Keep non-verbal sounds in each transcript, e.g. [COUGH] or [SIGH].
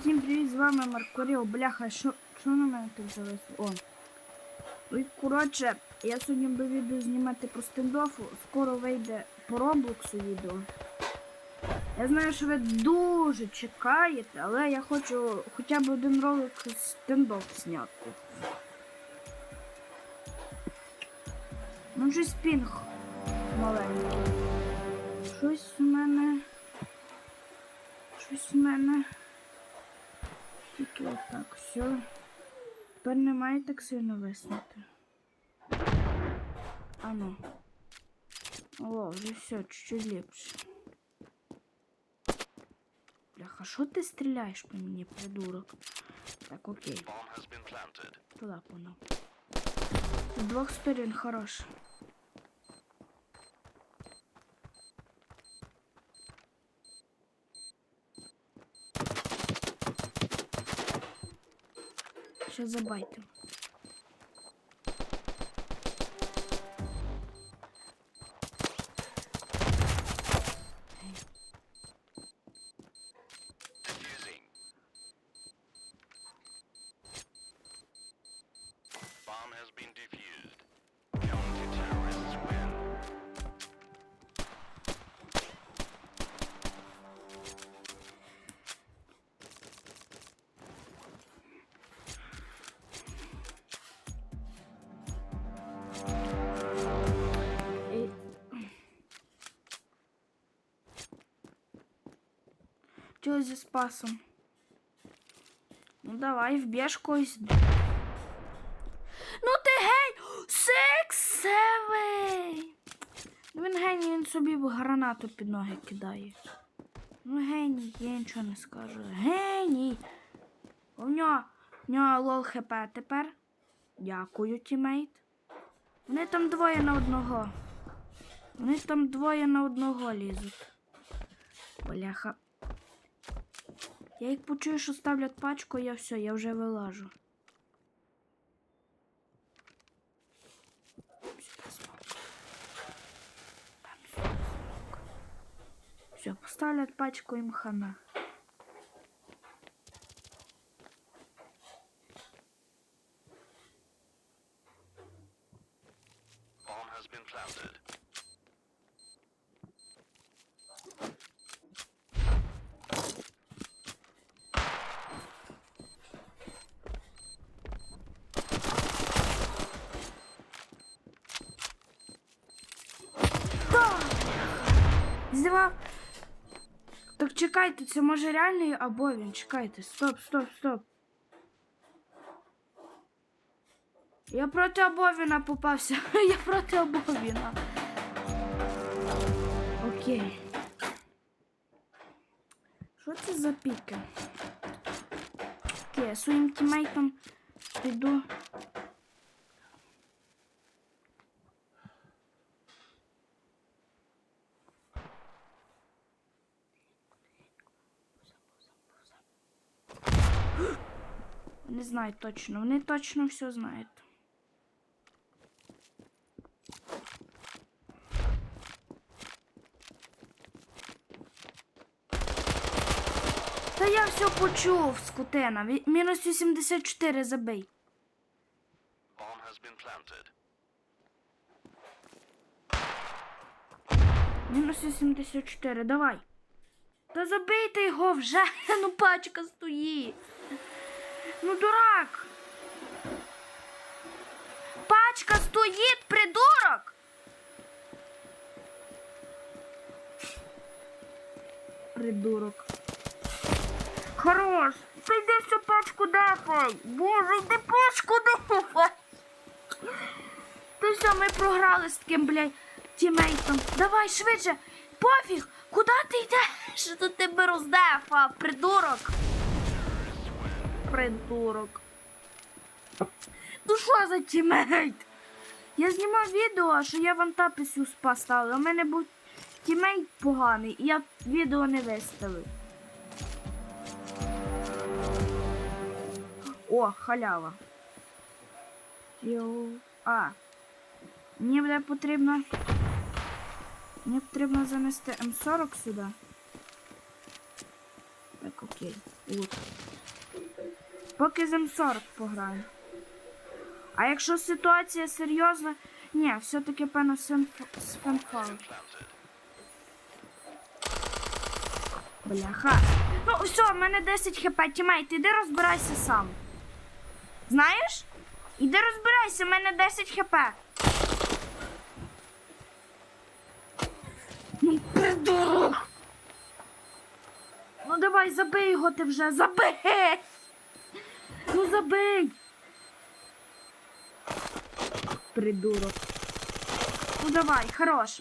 Всім привіт, з вами Маркоріо. Бляха, що, що на мене тут зависло? О. Ну і коротше, я сьогодні буду відео знімати про стендофу. Скоро вийде по Роблоксу відео. Я знаю, що ви дуже чекаєте, але я хочу хоча б один ролик стендоф зняти. Ну, щось пінг маленький. Щось у мене. Щось у мене. Тільки отак, все. Тепер не має так сильно виснути. А ну. О, вже все, чуть-чуть ліпше. Бляха, що ти стріляєш по мені, придурок? Так, окей. Туда понял. З двох сторін хорош. Ще забайте. Чого зі спасом? Ну давай, вб'єш когось. Ну ти гей! Сексевий! Ну він геній, він собі гранату під ноги кидає. Ну геній, я нічого не скажу. Геній! У нього, у нього лол хп тепер. Дякую, тімейт. Вони там двоє на одного. Вони там двоє на одного лізуть. Бляха. Я як почую, що ставлять пачку, я все, я вже вилажу. Все, поставлять пачку їм хана. Bomb has been planted. Здивав. Так чекайте, це може реальний або він. Чекайте. Стоп, стоп, стоп. Я проти Абовіна попався. [LAUGHS] Я проти Абовіна. Окей. Що це за піки? Окей, я своїм тімейтом піду. Знають точно, вони точно все знають. Та я все почув, скотина. Ві- Мінус 84 забий. Мінус 84, давай. Та забийте його вже, [LAUGHS] ну пачка стоїть. Ну, дурак. Пачка стоїть, придурок. Придурок. Хорош. Ти йди всю пачку дефай. Боже, йди пачку дефай. Ти все, ми програли з таким, блядь, тімейтом. Давай швидше. Пофіг, куди ти йдеш? Що тут тебе роздефа, придурок? Придурок. Ну що за тімейт? Я знімав відео, що я в антапісю поставила. У мене був тімейт поганий, і я відео не виставив. О, халява. Йоу. А. Мені буде потрібно. Мені потрібно занести М40 сюди. Так, окей. От. Поки з М40 пограю. А якщо ситуація серйозна, ні, все-таки певно з фен- фенфал. Бляха. Ну, все, в мене 10 хп, тімейт, іди розбирайся сам. Знаєш? Іди розбирайся, в мене 10 хп. Ну, придурок. Ну давай, забий його ти вже, забий. Ну забий. Придурок. Ну давай, хорош.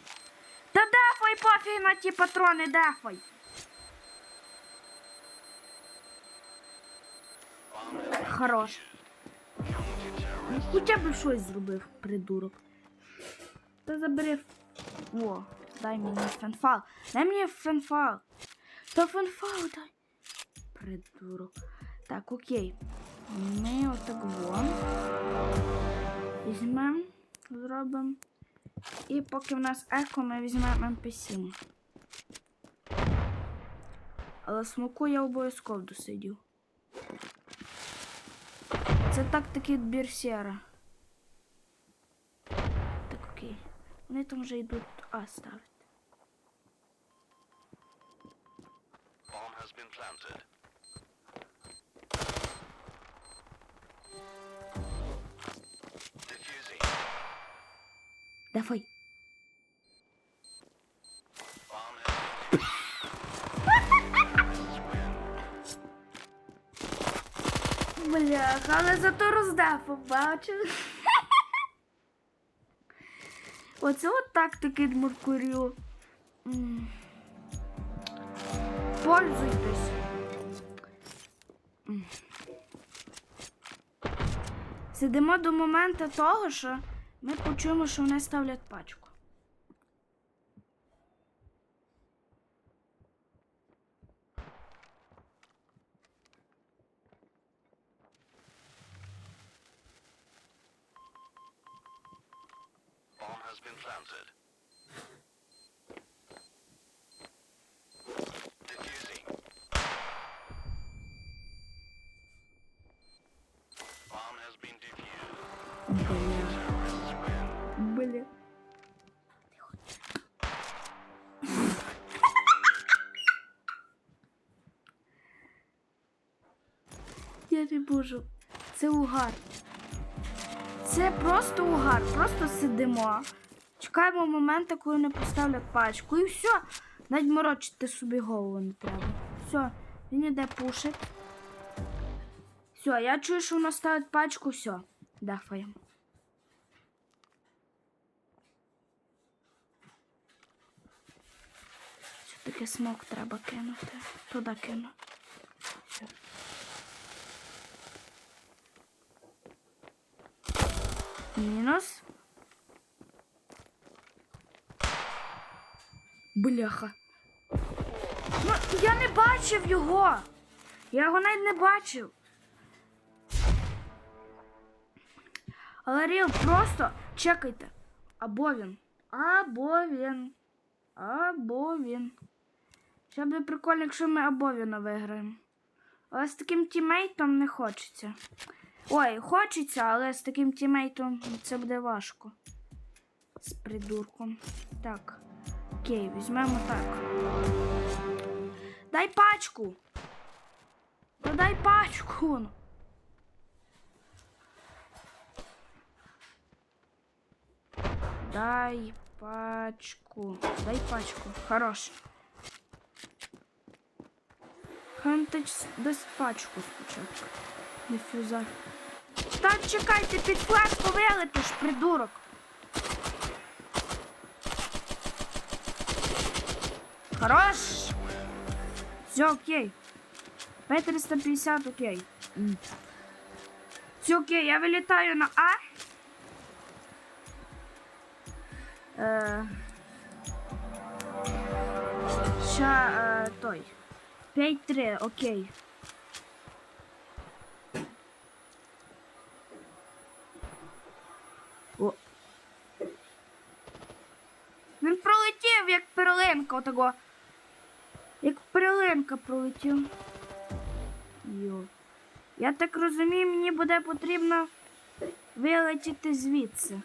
Та дефай пофіг на ті патрони, дефай. Хорош. Ну, Хоча б щось зробив, придурок. Та забери. О, дай мені фенфал. Дай мені фенфал. Та фенфал дай. Придурок. Так, окей. Ми отак вон. Візьмемо, зробимо. І поки в нас еко, ми візьмемо МП7. Але смоку я обов'язково досидів. Це тактики від Берсера. Так, окей. Вони там вже йдуть А ставити. Bomb has been planted. Terrorists win. Бляха, але зато роздефав, бачив. Оце от тактики від Меркурію. Пользуйтесь. Сидимо до моменту того, що ми почуємо, що вони ставлять пачку. Я не. Це угар. Це просто угар. Просто сидимо. Чекаємо моменту, коли не поставлять пачку. І все. Навіть морочити собі голову не треба. Все, він іде пушить. Все, я чую, що воно ставить пачку, все. Дафаємо. Все-таки смок треба кинути. Туди кину. Все. Мінус. Бляха. Ну, я не бачив його. Я його навіть не бачив. Але Ріл, просто чекайте. Або він. Або він. Або він. Ще буде прикольно, якщо ми або він виграємо. Але з таким тімейтом не хочеться. Ой, хочеться, але з таким тімейтом це буде важко. З придурком. Так. Окей, візьмемо так. Дай пачку. Та дай пачку. ну. Дай пачку. Дай пачку. Хорош. Хай дасть пачку спочатку. Дифюзар. Та чекайте, під флешку вилетиш, придурок. Хорош. Все окей. П-350 окей. Все окей, я вилітаю на А. Е, Ща е, той. 5-3, окей. О. Він пролетів, як перлинка отого. Як Пилинка пролетів. Йо. Я так розумію, мені буде потрібно вилетіти звідси.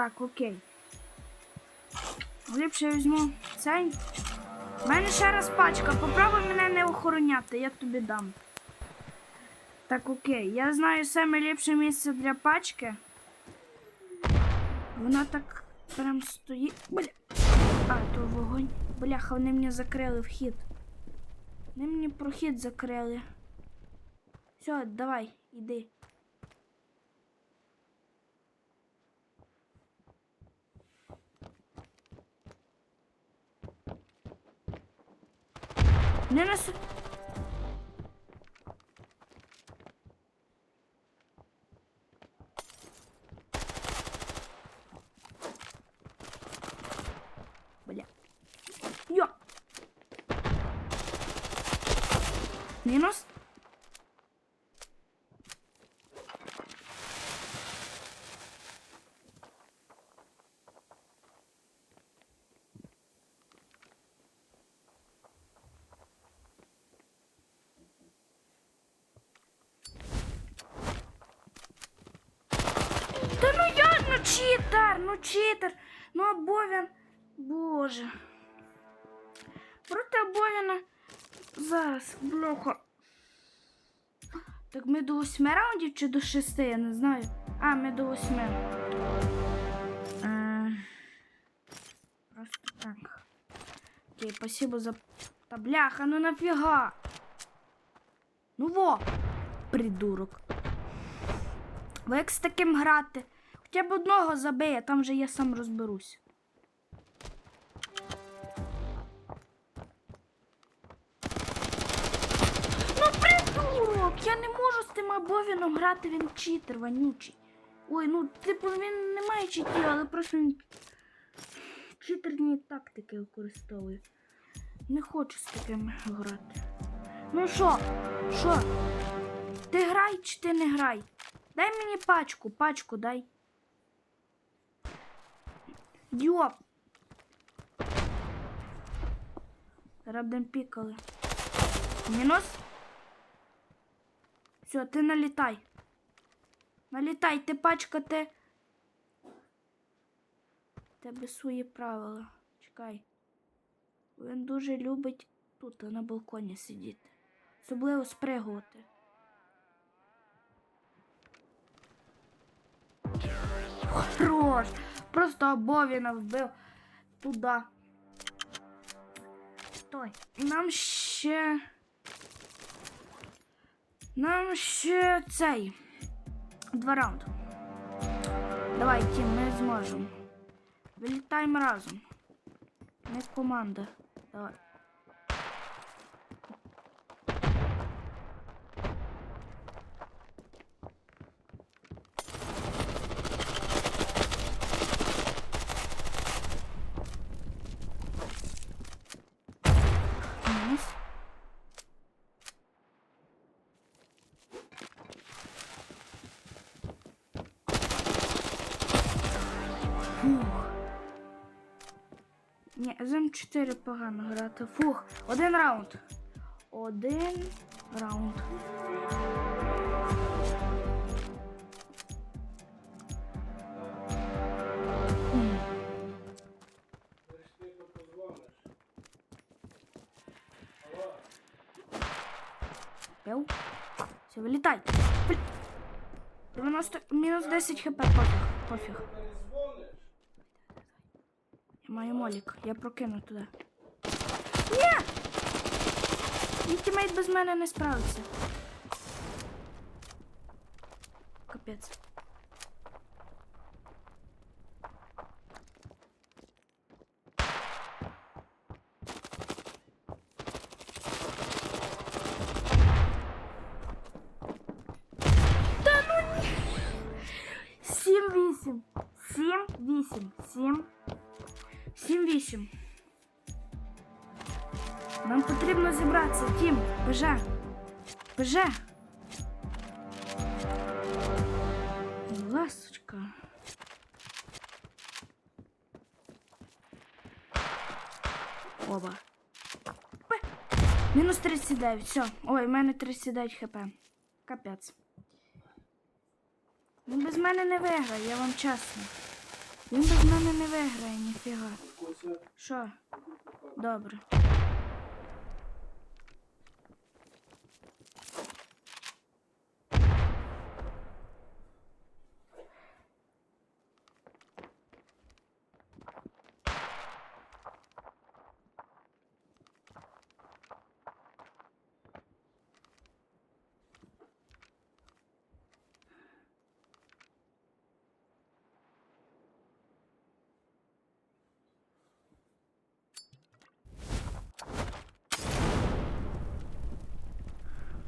Так, окей. Ліпше візьму цей. У мене ще раз пачка. Попробуй мене не охороняти, я тобі дам. Так, окей. Я знаю саме ліпше місце для пачки. Вона так прям стоїть. Бля. А, то вогонь. Бляха, вони мені закрили вхід. Вони мені прохід закрили. Все, давай, іди. Не нас. Бля. Йо. Мінус. Зараз, бляха. Так ми до восьми раундів чи до шести, я не знаю. А, ми до восьми. Е, Просто так. Окей, спасибо за. Та бляха, ну нафіга. Ну во, придурок. Ви як з таким грати? Хоча б одного забиє, там же я сам розберусь. Тим обов'яном грати, він читер вонючий. Ой, ну, типу, він не має читів, але просто він читерні тактики використовує. Не хочу з таким грати. Ну що? Що? Ти грай чи ти не грай? Дай мені пачку, пачку дай. Йоп. Рабдем пікали. Мінус. Все, ти налітай. Налітай, ти пачка, ти. Тебе свої правила. Чекай. Він дуже любить тут на балконі сидіти. Особливо спригувати. Хорош. Просто обов'яно вбив туди. Стой. Нам ще. Нам ще цей. Два раунди. Давайте ми зможемо. Вилітаємо разом. Не команда. Давай. Ні, з М4 погано грати. Фух, один раунд. Один раунд. М. Пив. Все, вилітай. Блін. 90, мінус 10 хп, пофіг, пофіг. Маю молік, я прокину туди. Ні! Мій тімейт без мене не справиться. Капець. 7-8. Нам потрібно зібратися, Тім. Бежа. Бежа. Ласочка. Оба. Мінус 39, все. Ой, в мене 39 хп. Капець. Він без мене не виграє, я вам чесно. Він без мене не виграє, ніфіга. Що? Добре.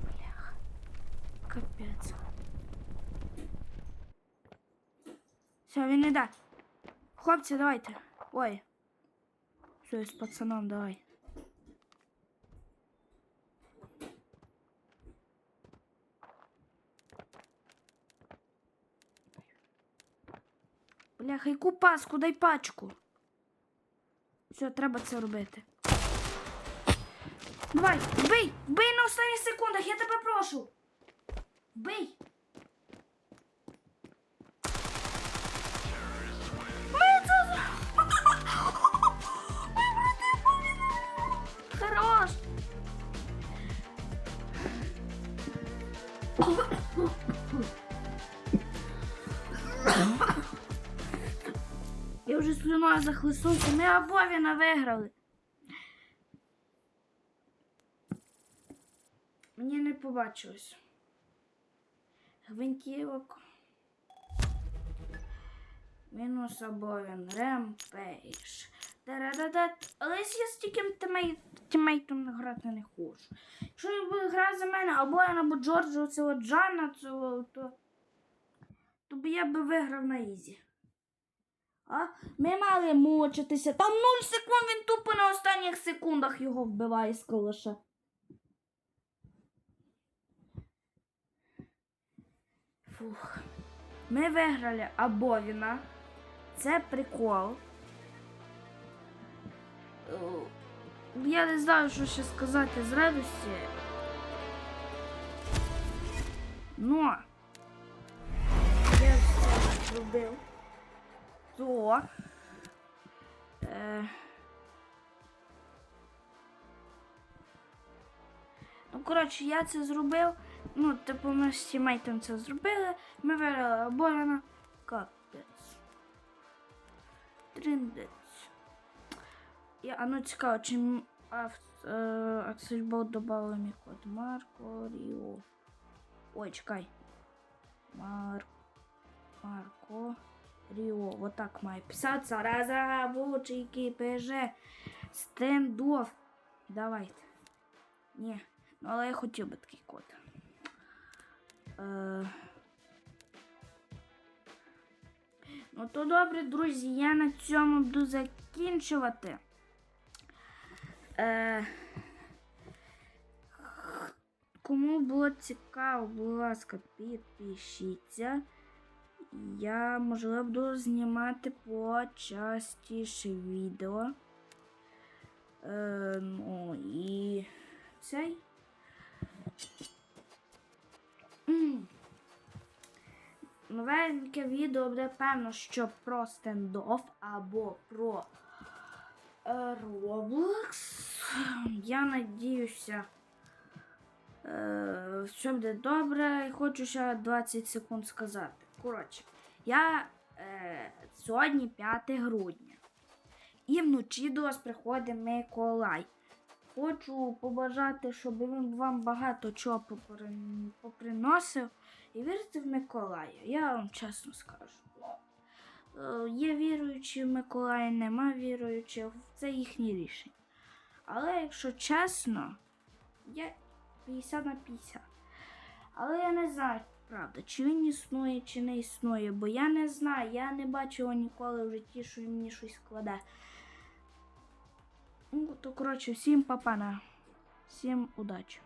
Бляха. Капець. Все, він іде. Хлопці, давайте. Ой. Все, з пацаном, давай. Бляха, яку паску, дай пачку. Все, треба це робити. Давай, вбий! Вбий на останніх секундах, я тебе прошу. Зробили! Хорош! Я вже слюною захлиснувся, ми обов'язково виграли. Мені не побачилось. Гвинтівок. Мінус обов'ян. Ремпейдж. Але я з тімей- тімейтом грати не хочу. Якщо я буду грати за мене або я або Джорджа, цього Джана, цього, то, то б я би виграв на ізі. А? Ми мали мучитися. Там 0 секунд він тупо на останніх секундах його вбиває з калаша. Фух. Ми виграли Абовіна. Це прикол. Е, Я не знаю, що ще сказати з радості. Но я все зробив. То. Е, Ну, коротше, я це зробив. Ну, типу, ми з тімейтом це зробили. Ми виграли обояна. Капець. Триндець. Я, ну цікаво, чи Аксельбол додали мій код. Марко Ріо. Ой, чекай. Мар... Марко Ріо. Вот так має писатися. Разработчики КПЖ. Стендов. Давайте. Ні. Ну, але я хотів би такий код. Е... Ну то добре, друзі, я на цьому буду закінчувати. Е... Кому було цікаво, будь ласка, підпишіться. Я, можливо, буду знімати почастіше відео. Е, ну і цей. Новеньке відео буде певно, що про стендоф або про е, Roblox. Я надіюся, е, все буде добре. І хочу ще 20 секунд сказати. Коротше, я е, сьогодні 5 грудня. І вночі до вас приходить Миколай. Хочу побажати, щоб він вам багато чого поприносив. І вірте в Миколая. Я вам чесно скажу. Е, Є віруючі в Миколая, нема віруючих. Це їхнє рішення. Але якщо чесно, я 50 на 50. Але я не знаю, Правда, чи він існує, чи не існує, бо я не знаю, я не його ніколи в житті, що він мені щось складе. Ну, то коротше, всім папана. Всім удачі.